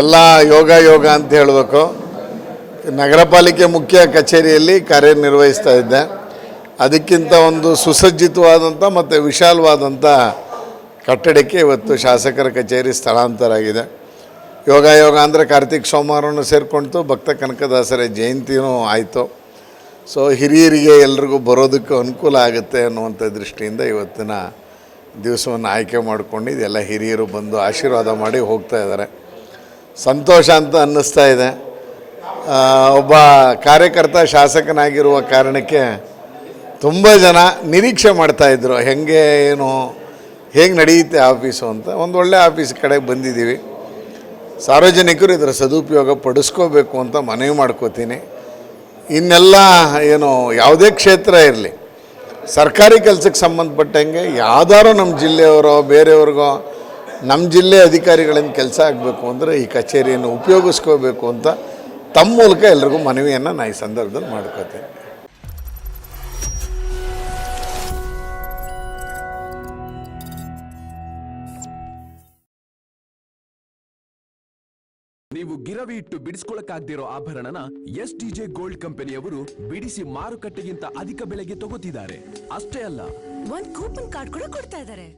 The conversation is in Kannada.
ಎಲ್ಲ ಯೋಗ ಯೋಗ ಅಂತ ಹೇಳಬೇಕು. ನಗರ ಪಾಲಿಕೆ ಮುಖ್ಯ ಕಚೇರಿಯಲ್ಲಿ ಕಾರ್ಯನಿರ್ವಹಿಸ್ತಾ ಇದ್ದೆ. ಅದಕ್ಕಿಂತ ಒಂದು ಸುಸಜ್ಜಿತವಾದಂಥ ಮತ್ತು ವಿಶಾಲವಾದಂಥ ಕಟ್ಟಡಕ್ಕೆ ಇವತ್ತು ಶಾಸಕರ ಕಚೇರಿ ಸ್ಥಳಾಂತರ ಆಗಿದೆ ಯೋಗ ಯೋಗ ಅಂದರೆ ಕಾರ್ತಿಕ್ ಸೋಮವಾರನೂ ಸೇರಿಕೊಳ್ತು ಭಕ್ತ ಕನಕದಾಸರ ಜಯಂತಿನೂ ಆಯಿತು. ಸೊ ಹಿರಿಯರಿಗೆ ಎಲ್ರಿಗೂ ಬರೋದಕ್ಕೆ ಅನುಕೂಲ ಆಗುತ್ತೆ ಅನ್ನುವಂಥ ದೃಷ್ಟಿಯಿಂದ ಇವತ್ತಿನ ದಿವಸವನ್ನು ಆಯ್ಕೆ ಮಾಡ್ಕೊಂಡು ಇದೆಲ್ಲ ಹಿರಿಯರು ಬಂದು ಆಶೀರ್ವಾದ ಮಾಡಿ ಹೋಗ್ತಾ ಇದ್ದಾರೆ. ಸಂತೋಷ ಅಂತ ಅನ್ನಿಸ್ತಾ ಇದೆ. ಒಬ್ಬ ಕಾರ್ಯಕರ್ತ ಶಾಸಕನಾಗಿರುವ ಕಾರಣಕ್ಕೆ ತುಂಬ ಜನ ನಿರೀಕ್ಷೆ ಮಾಡ್ತಾಯಿದ್ರು ಹೆಂಗೆ, ಏನು, ಹೇಗೆ ನಡೆಯುತ್ತೆ ಆಫೀಸು ಅಂತ. ಒಂದು ಒಳ್ಳೆ ಆಫೀಸ್ ಕಡೆಗೆ ಬಂದಿದ್ದೀವಿ. ಸಾರ್ವಜನಿಕರು ಇದರ ಸದುಪಯೋಗ ಪಡಿಸ್ಕೋಬೇಕು ಅಂತ ಮನವಿ ಮಾಡ್ಕೋತೀನಿ. ಇನ್ನೆಲ್ಲ, ಏನು, ಯಾವುದೇ ಕ್ಷೇತ್ರ ಇರಲಿ. ಸರ್ಕಾರಿ ಕೆಲಸಕ್ಕೆ ಸಂಬಂಧಪಟ್ಟಂಗೆ ಯಾವ್ದಾರು ನಮ್ಮ ಜಿಲ್ಲೆಯವರೋ, ಬೇರೆಯವ್ರಿಗೋ ನಮ್ಮ ಜಿಲ್ಲೆ ಅಧಿಕಾರಿಗಳಿಂದ ಕೆಲಸ ಆಗಬೇಕು ಅಂದರೆ ಈ ಕಚೇರಿಯನ್ನು ಉಪಯೋಗಿಸ್ಕೋಬೇಕು ಅಂತ ತಮ್ಮ ಮೂಲಕ ಎಲ್ರಿಗೂ ಮನವಿಯನ್ನು ನಾನು ಈ ಸಂದರ್ಭದಲ್ಲಿ ಮಾಡ್ಕೋತೀನಿ. ನೀವು ಗಿರವಿ ಇಟ್ಟು ಬಿಡಿಸ್ಕೊಳಕ್ಕಾಗ್ದಿರೋ ಆಭರಣನ ಎಸ್ ಡಿಜೆ ಗೋಲ್ಡ್ ಕಂಪನಿಯವರು ಬಿಡಿಸಿ ಮಾರುಕಟ್ಟೆಗಿಂತ ಅಧಿಕ ಬೆಲೆಗೆ ತಗೋತಿದ್ದಾರೆ. ಅಷ್ಟೇ ಅಲ್ಲ. ಒಂದು ಕೂಪನ್ ಕಾರ್ಡ್ ಕೂಡ ಕೊಡ್ತಾ ಇದಾರೆ